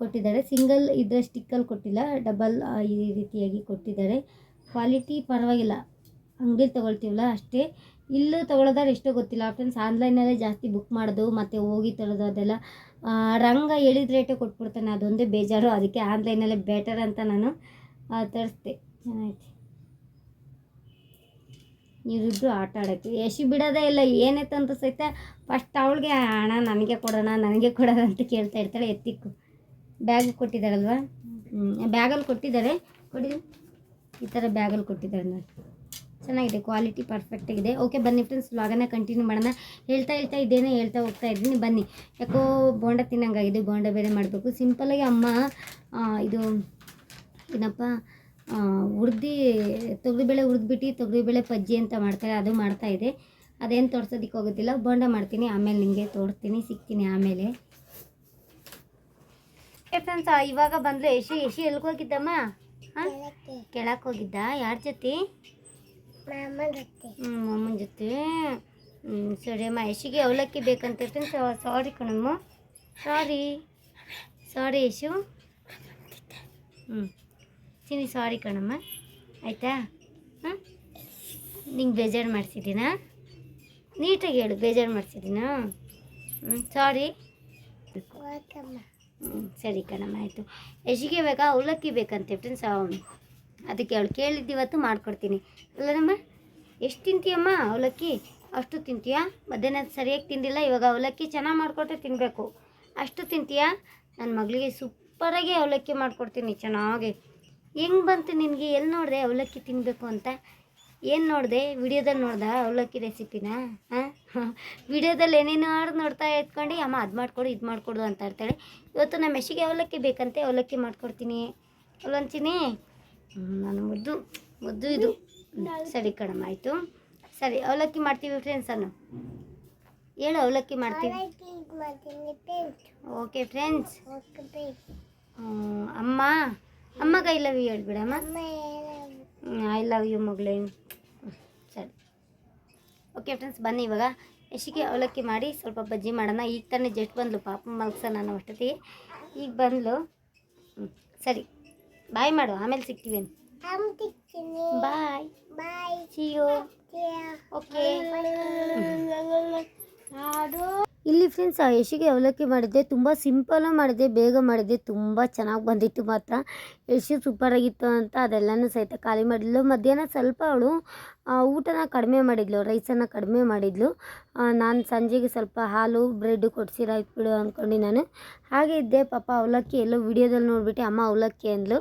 ಕೊಟ್ಟಿದ್ದಾರೆ. ಸಿಂಗಲ್ ಇದರ ಸ್ಟಿಕ್ಕಲ್ಲಿ ಕೊಟ್ಟಿಲ್ಲ ಡಬಲ್ ಈ ರೀತಿಯಾಗಿ ಕೊಟ್ಟಿದ್ದಾರೆ. ಕ್ವಾಲಿಟಿ ಪರವಾಗಿಲ್ಲ. ಅಂಗಡಿಲಿ ತೊಗೊಳ್ತೀವಲ್ಲ ಅಷ್ಟೇ. ಇಲ್ಲೂ ತೊಗೊಳೋದಾದ್ರೆ ಎಷ್ಟೋ ಗೊತ್ತಿಲ್ಲ. ಫ್ರೆಂಡ್ಸ್, ಆನ್ಲೈನಲ್ಲೇ ಜಾಸ್ತಿ ಬುಕ್ ಮಾಡೋದು, ಮತ್ತು ಹೋಗಿ ತೊಳೆದು ಅದೆಲ್ಲ. ರಂಗ ಹೇಳಿದ ರೇಟೇ ಕೊಟ್ಬಿಡ್ತಾನೆ. ಅದೊಂದೇ ಬೇಜಾರು. ಅದಕ್ಕೆ ಆನ್ಲೈನಲ್ಲೇ ಬೆಟರ್ ಅಂತ ನಾನು ತರಿಸ್ದೆ. ಚೆನ್ನಾಗಿ ಇವರಿಬ್ರು ಆಟ ಆಡೋಕ್ಕೆ. ಯಶು ಬಿಡೋದೇ ಇಲ್ಲ. ಏನೇ ತಂದು ಸಹಿತ ಫಸ್ಟ್ ಅವಳಿಗೆ ಹಣ ನನಗೆ ಕೊಡೋಣ ನನಗೆ ಕೊಡೋಣ ಅಂತ ಕೇಳ್ತಾ ಇರ್ತಾಳೆ ಎತ್ತಿಕ್ಕು. ಬ್ಯಾಗ್ ಕೊಟ್ಟಿದ್ದಾರಲ್ವಾ ಹ್ಞೂ ಬ್ಯಾಗಲ್ಲಿ ಕೊಟ್ಟಿದ್ದಾರೆ. ಕೊಡಿ. ಈ ಥರ ಬ್ಯಾಗಲ್ಲಿ ಕೊಟ್ಟಿದ್ದಾರೆ ನೋಡಿ. ಚೆನ್ನಾಗಿದೆ ಕ್ವಾಲಿಟಿ ಪರ್ಫೆಕ್ಟಾಗಿದೆ ಓಕೆ ಬನ್ನಿ ಫ್ರೆಂಡ್ಸ್ ವ್ಲಾಗನ್ನ ಕಂಟಿನ್ಯೂ ಮಾಡೋಣ. ಹೇಳ್ತಾ ಹೇಳ್ತಾ ಇದ್ದೇನೆ ಹೇಳ್ತಾ ಹೋಗ್ತಾ ಇದ್ದೀನಿ. ಬನ್ನಿ ಯಾಕೋ ಬೋಂಡ ತಿನ್ನಂಗಾಗಿದೆ ಬೋಂಡ ಬೇರೆ ಮಾಡಬೇಕು. ಸಿಂಪಲಾಗಿ ಅಮ್ಮ ಇದು ಏನಪ್ಪ ಹುರ್ದು ತೊಗರಿಬೇಳೆ ಹುರಿದ್ಬಿಟ್ಟು ತೊಗರಿಬೇಳೆ ಪಜ್ಜಿ ಅಂತ ಮಾಡ್ತಾರೆ ಅದು ಮಾಡ್ತಾ ಇದೆ. ಅದೇನು ತೋರ್ಸೋದಕ್ಕೆ ಹೋಗೋದಿಲ್ಲ ಬೋಂಡ ಮಾಡ್ತೀನಿ ಆಮೇಲೆ ನಿಮಗೆ ತೋರಿಸ್ತೀನಿ ಸಿಗ್ತೀನಿ ಆಮೇಲೆ. ಏ ಫ್ರೆಂಡ್ಸ್ ಇವಾಗ ಬಂದ್ಲು ಯಶಿ ಯಶಿ ಎಲ್ಗೋಗಿದ್ದಮ್ಮ ಹಾಂ ಕೆಳಕ್ಕೆ. ಹೋಗಿದ್ದ? ಯಾರ ಜೊತೆ? ಹ್ಞೂ ಅಮ್ಮನ ಜೊತೆ. ಹ್ಞೂ ಸರಿ ಅಮ್ಮ ಯಶಿಗೆ ಅವಲಕ್ಕಿ ಬೇಕಂತ ಫ್ರೆಂಡ್ಸ್ ಸಾರಿ ಕಣಮ್ಮ. ಸಾರಿ ಸಾರಿ ಯಶು. ಹ್ಞೂ ಸಿನಿ ಸಾರಿ ಕಣಮ್ಮ. ಆಯಿತಾ? ಹಾಂ? ನಿಂಗೆ ಬೇಜಾರು ಮಾಡಿಸಿದ್ದೀನಾ? ನೀಟಾಗಿ ಹೇಳು ಬೇಜಾರು ಮಾಡಿಸಿದ್ದೀನಾ? ಹ್ಞೂ ಸಾರಿ ಹ್ಞೂ ಸರಿ ಕಣಮ್ಮ ಆಯಿತು. ಯಶಿಗೆ ಬೇಕಾ ಅವಲಕ್ಕಿ ಬೇಕಂತೆ ಫ್ರೆಂಡ್ಸ್ ಅದಕ್ಕೆ ಅವಳು ಕೇಳಿದ್ದಿವತ್ತು ಮಾಡಿಕೊಡ್ತೀನಿ. ಇಲ್ಲನಮ್ಮ ಎಷ್ಟು ತಿಂತೀಯಮ್ಮ ಅವಲಕ್ಕಿ? ಅಷ್ಟು ತಿಂತೀಯಾ? ಮಧ್ಯಾಹ್ನ ಸರಿಯಾಗಿ ತಿಂದಿಲ್ಲ, ಇವಾಗ ಅವಲಕ್ಕಿ ಚೆನ್ನಾಗಿ ಮಾಡಿಕೊಟ್ರೆ ತಿನ್ನಬೇಕು ಅಷ್ಟು ತಿಂತೀಯಾ? ನನ್ನ ಮಗಳಿಗೆ ಸೂಪರಾಗಿ ಅವಲಕ್ಕಿ ಮಾಡಿಕೊಡ್ತೀನಿ, ಚೆನ್ನಾಗಿ. ಹೆಂಗೆ ಬಂತು ನಿನಗೆ? ಎಲ್ಲಿ ನೋಡಿದೆ ಅವಲಕ್ಕಿ ತಿನ್ನಬೇಕು ಅಂತ? ಏನು ನೋಡಿದೆ? ವಿಡಿಯೋದಲ್ಲಿ ನೋಡ್ದ ಅವಲಕ್ಕಿ ರೆಸಿಪಿನ? ಹಾಂ <laughs> ವಿಡಿಯೋದಲ್ಲಿ ಏನೇನಾದ್ರು ನೋಡ್ತಾ ಇಟ್ಕೊಂಡು ಅಮ್ಮ ಅದು ಮಾಡಿಕೊಡು, ಇದು ಮಾಡಿಕೊಡು ಅಂತ ಇರ್ತಾಳೆ ಇವತ್ತು ನಮ್ಮ ಮೆಶಿಗೆ ಅವಲಕ್ಕಿ ಬೇಕಂತೆ, ಅವಲಕ್ಕಿ ಮಾಡಿಕೊಡ್ತೀನಿ. ಅವಲಂತೀನಿ ನಾನು ಮುದ್ದು ಮುದ್ದು ಇದು. ಸರಿ ಕಣಮ್ಮ, ಆಯಿತು. ಸರಿ, ಅವಲಕ್ಕಿ ಮಾಡ್ತೀವಿ ಫ್ರೆಂಡ್ಸ್ ಅನ್ನು. ಹೇಳು, ಅವಲಕ್ಕಿ ಮಾಡ್ತೀವಿ. ಓಕೆ ಫ್ರೆಂಡ್ಸ್ ಅಮ್ಮ ಅಮ್ಮಗ ಐ ಲವ್ ಯು ಹೇಳ್ಬಿಡಮ್ಮ. ಐ ಲವ್ ಯು ಮಗಳೇ. ಸರಿ. ಓಕೆ ಫ್ರೆಂಡ್ಸ್ ಬನ್ನಿ ಇವಾಗ. ಎಷ್ಟಿಗೆ ಅವಲಕ್ಕಿ ಮಾಡಿ ಸ್ವಲ್ಪ ಬಜ್ಜಿ ಮಾಡೋಣ. ಈಗ ತಾನೇ ಜಸ್ಟ್ ಬಂದ್ಲು, ಪಾಪ ಮಲ್ಸ ನಾನು ಅಷ್ಟೊತ್ತಿಗೆ. ಈಗ ಬಂದ್ಲು. ಸರಿ. ಬಾಯ್ ಮಾಡು ಆಮೇಲೆ ಸಿಗ್ತೀವಿ ಬಾಯ್. ಬಾಯ್. ಸಿಯೋ ಓಕೆ ಇಲ್ಲಿ ಫ್ರೆಂಡ್ಸ್ ಆ ಯಶಿಗೆ ಅವಲಕ್ಕಿ ಮಾಡಿದ್ದೆ, ತುಂಬ ಸಿಂಪಲ್ ಮಾಡಿದ್ದೆ, ಬೇಗ ಮಾಡಿದ್ದೆ, ತುಂಬ ಚೆನ್ನಾಗಿ ಬಂದಿತ್ತು ಮಾತ್ರ. ಯಶು ಸೂಪರಾಗಿತ್ತು ಅಂತ ಅದೆಲ್ಲನೂ ಸಹಿತ ಖಾಲಿ ಮಾಡಿದ್ಲು. ಮಧ್ಯಾಹ್ನ ಸ್ವಲ್ಪ ಅವಳು ಊಟನ ಕಡಿಮೆ ಮಾಡಿದ್ಲು ರೈಸನ್ನು ಕಡಿಮೆ ಮಾಡಿದ್ಲು. ನಾನು ಸಂಜೆಗೆ ಸ್ವಲ್ಪ ಹಾಲು ಬ್ರೆಡ್ ಕೊಡ್ಸಿರಾಯ್ತು ಬಿಡು ಅಂದ್ಕೊಂಡು ನಾನು. ಹಾಗೆ ಇದ್ದೆ, ಪಾಪ ಅವಲಕ್ಕಿ ಎಲ್ಲೋ ವಿಡಿಯೋದಲ್ಲಿ ನೋಡಿಬಿಟ್ಟು, ಅಮ್ಮ ಅವಲಕ್ಕಿ ಅಂದ್ಲು.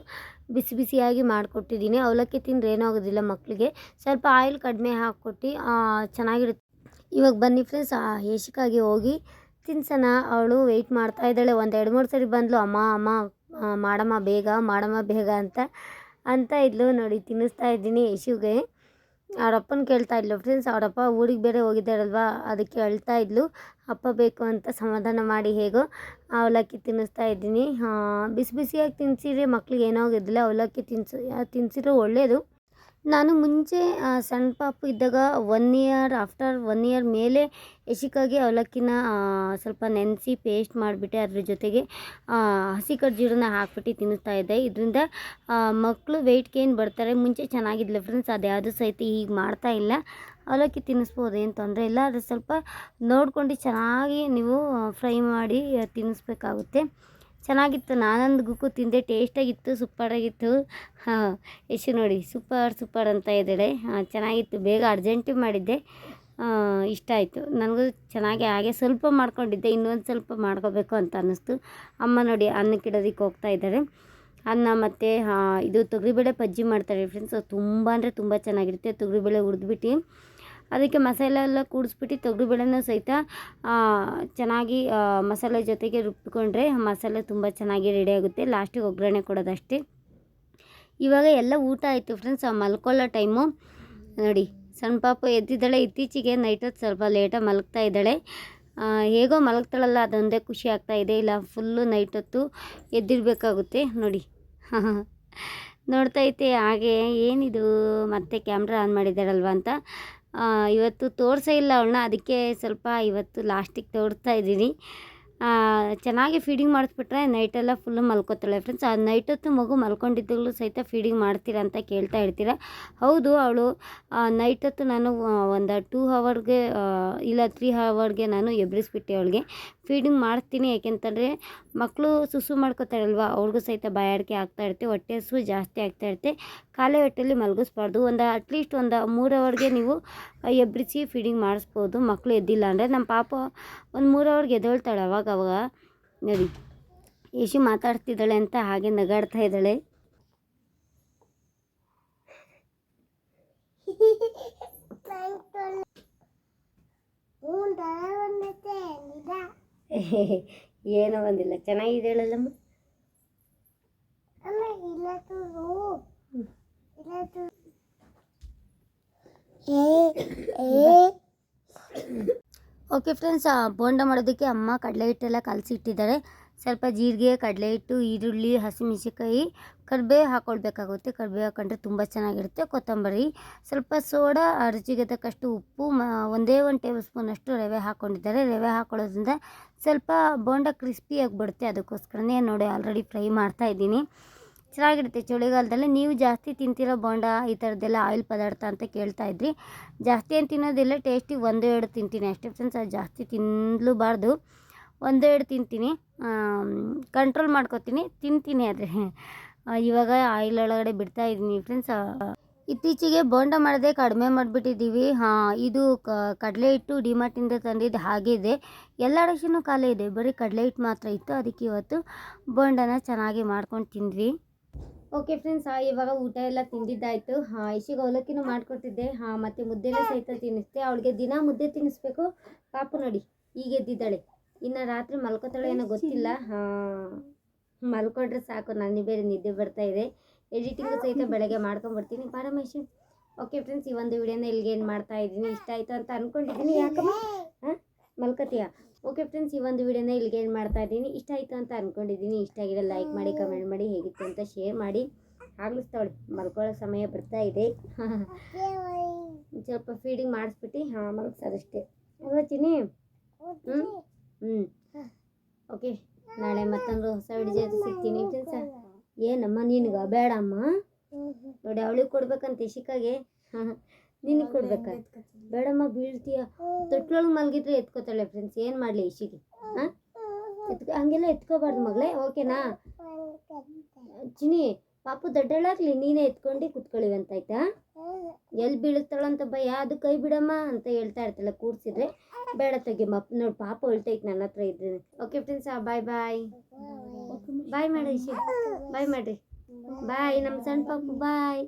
ಬಿಸಿ ಬಿಸಿಯಾಗಿ ಮಾಡಿಕೊಟ್ಟಿದ್ದೀನಿ. ಅವಲಕ್ಕಿ ತಿಂದರೆ ಏನೂ ಆಗೋದಿಲ್ಲ ಮಕ್ಕಳಿಗೆ ಸ್ವಲ್ಪ ಆಯಿಲ್ ಕಡಿಮೆ ಹಾಕ್ಕೊಟ್ಟು ಚೆನ್ನಾಗಿರುತ್ತೆ. ಇವಾಗ ಬನ್ನಿ ಫ್ರೆಂಡ್ಸ್ ಆ ಯಶಿಕಾಗೆ ಹೋಗಿ ತಿನ್ಸೋಣ. ಅವಳು ವೆಯ್ಟ್ ಮಾಡ್ತಾ ಇದ್ದಾಳೆ. ಒಂದು ಎರಡು ಮೂರು ಸರಿ ಬಂದಳು ಅಮ್ಮ ಅಮ್ಮ ಮಾಡಮ್ಮ, ಬೇಗ ಮಾಡಮ್ಮ, ಬೇಗ ಅಂತ ಅಂತ ಇದ್ಲು. ನೋಡಿ, ತಿನ್ನಿಸ್ತಾ ಇದ್ದೀನಿ ಯಶುಗೆ ಅವರಪ್ಪನ ಕೇಳ್ತಾ ಇದ್ಲು. ಫ್ರೆಂಡ್ಸ್ ಅವರಪ್ಪ ಊರಿಗೆ ಬೇರೆ ಹೋಗಿದ್ದಾರಲ್ವಾ? ಅದಕ್ಕೆ ಅಳ್ತಾ ಇದ್ಲು. ಅಪ್ಪ ಬೇಕು ಅಂತ ಸಮಾಧಾನ ಮಾಡಿ ಹೇಗೋ ಅವಲಕ್ಕಿ ತಿನ್ನಿಸ್ತಾ ಇದ್ದೀನಿ. ಬಿಸಿ ಬಿಸಿಯಾಗಿ ತಿನ್ಸಿದ್ರೆ ಮಕ್ಳಿಗೆ ಏನೋ ಆಗಿದ್ದಿಲ್ಲ ಅವಲಕ್ಕಿ ತಿನ್ಸು ತಿನ್ಸಿರೋ ಒಳ್ಳೆಯದು ನಾನು ಮುಂಚೆ ಸಣ್ಣ ಪಾಪು ಇದ್ದಾಗ one year after one year ಮೇಲೆ ಯಶಿಕಾಗಿ ಅವಲಕ್ಕಿನ ಸ್ವಲ್ಪ ನೆನೆಸಿ ಪೇಸ್ಟ್ ಮಾಡಿಬಿಟ್ಟೆ ಅದ್ರ ಜೊತೆಗೆ ಹಸಿ ಖರ್ಜೂರನ ಹಾಕ್ಬಿಟ್ಟು ತಿನ್ನಿಸ್ತಾ ಇದ್ದೆ. ಇದರಿಂದ ಮಕ್ಕಳು ವೆಯ್ಟ್ ಗೇನ್ ಬರ್ತಾರೆ. ಮುಂಚೆ ಚೆನ್ನಾಗಿದ್ಲು ಫ್ರೆಂಡ್ಸ್ ಅದ್ಯಾವುದು ಸಹಿತ ಈಗ ಮಾಡ್ತಾ ಇಲ್ಲ. ಅವಲಕ್ಕಿ ತಿನ್ನಿಸ್ಬೋದು, ಏನು ತೊಂದರೆ ಇಲ್ಲ. ಅದು ಸ್ವಲ್ಪ ನೋಡ್ಕೊಂಡು ಚೆನ್ನಾಗಿ ನೀವು ಫ್ರೈ ಮಾಡಿ, ತಿನ್ನಿಸ್ಬೇಕಾಗುತ್ತೆ. ಚೆನ್ನಾಗಿತ್ತು. ನಾನೊಂದು ಗುಕ್ಕು ತಿಂದೆ. ಟೇಸ್ಟಾಗಿತ್ತು ಸೂಪರಾಗಿತ್ತು ಹಾಂ, ಯಶು ನೋಡಿ ಸೂಪರ್ ಸೂಪರ್ ಅಂತ ಇದ್ದಾಳೆ. ಹಾಂ, ಚೆನ್ನಾಗಿತ್ತು. ಬೇಗ ಅರ್ಜೆಂಟಿಗೆ ಮಾಡಿದ್ದೆ. ಇಷ್ಟ ಆಯಿತು. ನನಗೂ ಚೆನ್ನಾಗಿ ಹಾಗೆ ಸ್ವಲ್ಪ ಮಾಡ್ಕೊಂಡಿದ್ದೆ. ಇನ್ನೊಂದು ಸ್ವಲ್ಪ ಮಾಡ್ಕೋಬೇಕು ಅಂತ ಅನ್ನಿಸ್ತು. ಅಮ್ಮ ನೋಡಿ ಅನ್ನಕ್ಕೆ ಇಡೋದಕ್ಕೆ ಹೋಗ್ತಾ ಇದ್ದಾರೆ. ಅನ್ನ ಮತ್ತು ಇದು ತೊಗರಿಬೇಳೆ ಪಜ್ಜಿ ಮಾಡ್ತಾರೆ ಫ್ರೆಂಡ್ಸ್ ತುಂಬ ಅಂದರೆ ತುಂಬ ಚೆನ್ನಾಗಿರುತ್ತೆ. ತೊಗರಿಬೇಳೆ ಹುರಿದ್ಬಿಟ್ಟು ಅದಕ್ಕೆ ಮಸಾಲೆ ಎಲ್ಲ ಕೂಡಿಸ್ಬಿಟ್ಟು ತೊಗರಿಬೇಳೆನೂ ಸಹಿತ ಚೆನ್ನಾಗಿ ಮಸಾಲೆ ಜೊತೆಗೆ ರುಬ್ಬಿಕೊಂಡ್ರೆ ಮಸಾಲೆ ತುಂಬ ಚೆನ್ನಾಗಿ ರೆಡಿ ಆಗುತ್ತೆ. ಲಾಸ್ಟಿಗೆ ಒಗ್ಗರಣೆ ಕೊಡೋದಷ್ಟೇ. ಇವಾಗ ಎಲ್ಲ ಊಟ ಆಯಿತು ಫ್ರೆಂಡ್ಸ್ ಮಲ್ಕೊಳ್ಳೋ ಟೈಮು ನೋಡಿ, ಸಣ್ಣ ಪಾಪ ಎದ್ದಿದ್ದಾಳೆ, ಇತ್ತೀಚೆಗೆ ನೈಟ್ ಹೊತ್ತು ಸ್ವಲ್ಪ ಲೇಟಾಗಿ ಮಲಗ್ತಾ ಇದ್ದಾಳೆ. ಹೇಗೋ ಮಲಗ್ತಾಳಲ್ಲ, ಅದೊಂದೇ ಖುಷಿ ಆಗ್ತಾ ಇದೆ. ಇಲ್ಲ ಫುಲ್ಲು ನೈಟ್ ಹೊತ್ತು ಎದ್ದಿರಬೇಕಾಗುತ್ತೆ. ನೋಡಿ, <laughs> ನೋಡ್ತಾ ಇದ್ದೆ, ಹಾಗೆ ಏನಿದು, ಮತ್ತೆ ಕ್ಯಾಮ್ರಾ ಆನ್ ಮಾಡಿದ್ದಾರಲ್ವ ಅಂತ. ಇವತ್ತು ತೋರಿಸೇ ಇಲ್ಲ ಅವಳನ್ನ. ಅದಕ್ಕೆ ಸ್ವಲ್ಪ ಇವತ್ತು ಲಾಸ್ಟಿಗೆ ತೋರಿಸ್ತಾ ಇದ್ದೀನಿ. ಚೆನ್ನಾಗಿ ಫೀಡಿಂಗ್ ಮಾಡಿಸ್ಬಿಟ್ರೆ ನೈಟೆಲ್ಲ ಫುಲ್ಲು ಮಲ್ಕೋತಾಳೆ. ಫ್ರೆಂಡ್ಸ್ ಆ ನೈಟ್ ಹೊತ್ತು ಮಗು ಮಲ್ಕೊಂಡಿದ್ದಾಗಲೂ ಸಹಿತ ಫೀಡಿಂಗ್ ಮಾಡ್ತೀರಾ ಅಂತ ಕೇಳ್ತಾ ಇರ್ತೀರ? ಹೌದು, ಅವಳು ನೈಟ್ ಹೊತ್ತು ನಾನು ಒಂದು ಟೂ ಹವರ್ಗೆ ಇಲ್ಲ ತ್ರೀ ಹವರ್ಗೆ ನಾನು ಎಬ್ರಿಸ್ಬಿಟ್ಟೆ ಅವಳಿಗೆ. ಫೀಡಿಂಗ್ ಮಾಡ್ತೀನಿ ಯಾಕೆಂತಂದರೆ ಮಕ್ಕಳು ಸುಸು ಮಾಡ್ಕೋತಾರಲ್ವ ಅವ್ರಿಗೂ ಸಹಿತ ಬಾಯಾಡಿಕೆ ಆಗ್ತಾ ಇರುತ್ತೆ, ಹೊಟ್ಟೆ ಹಸು ಜಾಸ್ತಿ ಆಗ್ತಾ ಇರುತ್ತೆ. ಖಾಲಿ ಹೊಟ್ಟೆಯಲ್ಲಿ ಮಲಗಿಸ್ಬಾರ್ದು. ಒಂದು ಅಟ್ಲೀಸ್ಟ್ ಒಂದು ಮೂರು ಅವರ್ಗೆ ನೀವು ಎಬ್ರಿಸಿ ಫೀಡಿಂಗ್ ಮಾಡಿಸ್ಬೋದು. ಮಕ್ಕಳು ಎದ್ದಿಲ್ಲ ಅಂದರೆ ನಮ್ಮ ಪಾಪ ಒಂದು ಮೂರು ಅವ್ರಿಗೆ ಎದ್ದೇಳ್ತಾಳೆ ಅವಾಗ ಅವಾಗ. ನೋಡಿ ಯಶು ಮಾತಾಡ್ತಿದ್ದಾಳೆ ಅಂತ ಹಾಗೆ ನಗಾಡ್ತಾ ಇದ್ದಾಳೆ. <laughs> ಏನೋ ಬಂದಿಲ್ಲ ಚೆನ್ನಾಗಿದ್ದಾಳಲ್ಲಮ್ಮ <coughs> ಓಕೆ ಫ್ರೆಂಡ್ಸ್ ಬೋಂಡ ಮಾಡೋದಕ್ಕೆ ಅಮ್ಮ ಕಡಲೆ ಹಿಟ್ಟೆಲ್ಲ ಕಲಸಿ ಇಟ್ಟಿದ್ದಾರೆ ಸ್ವಲ್ಪ ಜೀರಿಗೆ, ಕಡಲೆ ಹಿಟ್ಟು, ಈರುಳ್ಳಿ, ಹಸಿಮೆಣಸಿನ್ಕಾಯಿ ಕರಿಬೇವು ಹಾಕ್ಕೊಳ್ಬೇಕಾಗುತ್ತೆ ಕರಿಬೇವು ಹಾಕೊಂಡ್ರೆ ತುಂಬ ಚೆನ್ನಾಗಿರುತ್ತೆ ಕೊತ್ತಂಬರಿ. ಸ್ವಲ್ಪ ಸೋಡಾ ರುಚಿಗೆ ತಕ್ಕಷ್ಟು ಉಪ್ಪು, ಮ, ಒಂದೇ ಒಂದು ಟೇಬಲ್ ಸ್ಪೂನಷ್ಟು ರವೆ ಹಾಕ್ಕೊಂಡಿದ್ದಾರೆ ರವೆ ಹಾಕೊಳ್ಳೋದ್ರಿಂದ ಸ್ವಲ್ಪ ಬೋಂಡ ಕ್ರಿಸ್ಪಿಯಾಗಿ ಬಿಡುತ್ತೆ ಅದಕ್ಕೋಸ್ಕರನೇ ನೋಡಿ ಆಲ್ರೆಡಿ ಫ್ರೈ ಮಾಡ್ತಾ ಇದ್ದೀನಿ. ಚೆನ್ನಾಗಿರುತ್ತೆ ಚಳಿಗಾಲದಲ್ಲಿ. ನೀವು ಜಾಸ್ತಿ ತಿಂತಿರೋ ಬೋಂಡ, ಈ ಥರದ್ದೆಲ್ಲ ಆಯಿಲ್ ಪದಾರ್ಥ ಅಂತ ಕೇಳ್ತಾ ಇದ್ರಿ. ಜಾಸ್ತಿ ಏನು ತಿನ್ನೋದಿಲ್ಲ ಟೇಸ್ಟಿಗೆ ಒಂದು ಎರಡು ತಿಂತೀನಿ ಅಷ್ಟೇ ಫ್ರೆಂಡ್ಸ್. ಅದು ಜಾಸ್ತಿ ತಿನ್ನಲೂಬಾರ್ದು ಒಂದು ಎರಡು ತಿಂತೀನಿ. ಕಂಟ್ರೋಲ್ ಮಾಡ್ಕೊತೀನಿ, ತಿಂತೀನಿ ಆದರೆ. ಇವಾಗ ಆಯಿಲ್ ಒಳಗಡೆ ಬಿಡ್ತಾ ಇದ್ದೀನಿ ಫ್ರೆಂಡ್ಸ್. ಇತ್ತೀಚೆಗೆ ಬೋಂಡ ಮಾಡದೆ ಕಡಿಮೆ ಮಾಡಿಬಿಟ್ಟಿದ್ದೀವಿ. ಹಾಂ, ಇದು ಕಡಲೆ ಹಿಟ್ಟು ಡಿಮಾರ್ಟಿಂದ ತಂದಿದ್ದು ಹಾಗೆ ಇದೆ. ಎಲ್ಲ ರೇಷನ್ನು ಖಾಲಿ ಇದೆ. ಬರೀ ಕಡಲೆ ಹಿಟ್ಟು ಮಾತ್ರ ಇತ್ತು. ಅದಕ್ಕೆ ಇವತ್ತು ಬೋಂಡನ ಚೆನ್ನಾಗಿ ಮಾಡ್ಕೊಂಡು ತಿಂದ್ವಿ. ಓಕೆ ಫ್ರೆಂಡ್ಸ್ ಇವಾಗ ಊಟ ಎಲ್ಲ ತಿಂದಿದ್ದಾಯಿತು. ಹಾಂ ಇಶಿಗೆ ಅವಲಕ್ಕಿನೂ ಮಾಡಿಕೊಟ್ಟಿದ್ದೆ ಹಾಂ ಮತ್ತು ಮುದ್ದೆನೂ ಸಹಿತ ತಿನ್ನಿಸ್ದೆ. ಅವಳಿಗೆ ದಿನ ಮುದ್ದೆ ತಿನ್ನಿಸ್ಬೇಕು. ಪಾಪು ನೋಡಿ ಈಗ ಎದ್ದಿದ್ದಾಳೆ ಇನ್ನು ರಾತ್ರಿ ಮಲ್ಕೋತಾಳೆ ಏನೋ ಗೊತ್ತಿಲ್ಲ. ಹಾಂ ಮಲ್ಕೊಂಡ್ರೆ ಸಾಕು ನನಗೆ ಬೇರೆ ನಿದ್ದೆ ಬರ್ತಾ ಇದೆ. ಎಡಿಟಿಂಗು ಸಹಿತ ಬೆಳಗ್ಗೆ ಮಾಡ್ಕೊಂಡ್ಬರ್ತೀನಿ ಪಾರಮೇಶ್ ಓಕೆ ಫ್ರೆಂಡ್ಸ್ ಈ ಒಂದು ವಿಡಿಯೋನ ಇಲ್ಲಿಗೆ ಏನು ಮಾಡ್ತಾ ಇದ್ದೀನಿ. ಇಷ್ಟ ಆಯಿತು ಅಂತ ಅಂದ್ಕೊಂಡಿದ್ದೀನಿ ಯಾಕಮ್ಮ? ಹಾಂ ಮಲ್ಕೋತೀಯಾ? ಓಕೆ ಫ್ರೆಂಡ್ಸ್, ಈ ಒಂದು ವಿಡಿಯೋನ ಇಲ್ಲಿಗೆ ಏನು ಮಾಡ್ತಾ ಇದ್ದೀನಿ. ಇಷ್ಟ ಆಯಿತು ಅಂತ ಅಂದ್ಕೊಂಡಿದ್ದೀನಿ ಇಷ್ಟ ಆಗಿರೋ ಲೈಕ್ ಮಾಡಿ ಕಮೆಂಟ್ ಮಾಡಿ, ಹೇಗಿತ್ತು ಅಂತ ಶೇರ್ ಮಾಡಿ. ಆಗ್ಲಿಸ್ತಾವಳಿ ಮಲ್ಕೊಳ್ಳೋ ಸಮಯ ಬರ್ತಾ ಇದೆ. ಸ್ವಲ್ಪ ಫೀಡಿಂಗ್ ಮಾಡಿಸ್ಬಿಟ್ಟು, ಹಾಂ ಮಲಗ್ಸೋದಷ್ಟೇ ಚಿನ್ನಿ? ಹ್ಞೂ ಹ್ಞೂ ಓಕೆ, ನಾಳೆ ಮತ್ತೊಂದು ಹೊಸ ವಿಡಿಯೋ ಸಿಗ್ತೀನಿ. ಫ್ರೆಂಡ್ಸ, ಏನಮ್ಮ, ನಿನಗೆ? ಬೇಡಮ್ಮ? ನೋಡಿ, ಅವಳಿಗೆ ಕೊಡ್ಬೇಕಂತ ಇಶಿಕಾಗೆ ಹಾಂ <laughs> ನಿನಗೆ ಕೊಡ್ಬೇಕಾ? ಬೇಡಮ್ಮ ಬೀಳ್ತೀಯ. ತೊಟ್ಲೊಳಗೆ ಮಲಗಿದ್ರೆ ಎತ್ಕೋತಾಳೆ ಫ್ರೆಂಡ್ಸ್ ಏನು ಮಾಡಲಿ ಇಶಿಗೆ ಹಾಂ? ಎತ್ಕೊ ಹಂಗೆಲ್ಲ ಎತ್ಕೋಬಾರ್ದು ಮಗಳೇ ಓಕೆನಾ? ಚಿನಿ ಪಾಪು ದೊಡ್ಡಳಾಗ್ಲಿ ನೀನೇ ಎತ್ಕೊಂಡು ಕುತ್ಕೊಳ್ಳಿವಂತ ಆಯ್ತಾ? ಎಲ್ಲಿ ಬೀಳುತ್ತಾಳಂತ ಭಯ ಅದು ಕೈ ಬಿಡಮ್ಮ ಅಂತ ಹೇಳ್ತಾ ಇರ್ತಲ್ಲ ಕೂರಿಸಿದ್ರೆ. ಬೇಡ ತೆಗಿಯಮ್ಮ ನೋಡಿ ಪಾಪ ಹೇಳ್ತೈತೆ ನನ್ನ ಹತ್ರ ಇದ್ರೆ ಓಕೆ ಫ್ರೆಂಡ್ಸ್ ಬಾಯ್ ಬಾಯ್ ಬಾಯ್ ಮಾಡಿ ಇಶಿ ಬಾಯ್ ಮಾಡಿರಿ. ಬಾಯ್ ನಮ್ಮ ಸಣ್ಣ ಪಾಪು ಬಾಯ್.